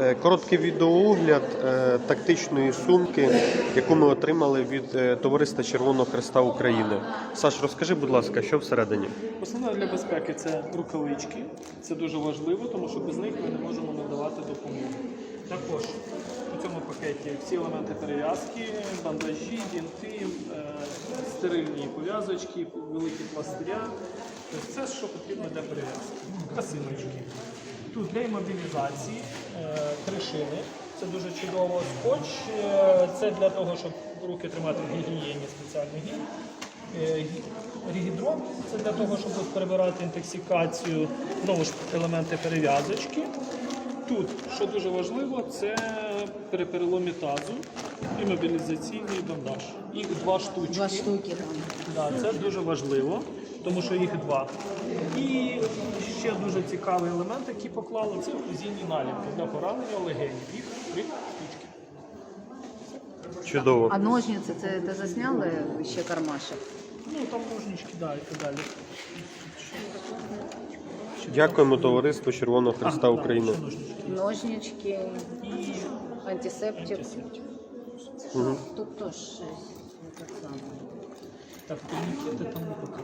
Е, Короткий відеоогляд е, тактичної сумки, яку ми отримали від е, Товариства Червоного Хреста України. Саш, розкажи, будь ласка, що всередині? Основне для безпеки це рукавички. Це дуже важливо, тому що без них ми не можемо надавати допомогу. Також у цьому пакеті всі елементи перев'язки, бандажі, дінти, стерильні пов'язочки, великі пластиря. Тобто Це що потрібно для перев'язки. Касиночки. Тут для імобілізації е, три шини. Це дуже чудово. Скотч е, це для того, щоб руки тримати в гігієні спеціальний гіль. Е, гі- Рігідрон це для того, щоб перебирати інтоксикацію, знову ж елементи перев'язочки. Тут, що дуже важливо, це при переломі тазу і мобілізаційний бандаж. Їх два штучки. Два штуки. Да, це дуже важливо, тому що їх два. І ще дуже цікавий елемент, який поклали, це окрузійні наліпки для поранення легенів. Їх три штучки. Чудово. А ножниці, це ти засняли ще кармашек? Ну там ножнички, да, і так далі. Дякуємо Товариству Червоного Хреста да, України. ще ножнички. Ножнички, антисептик. антисептик. Тут теж щось так само. Так, турнікети там не показують.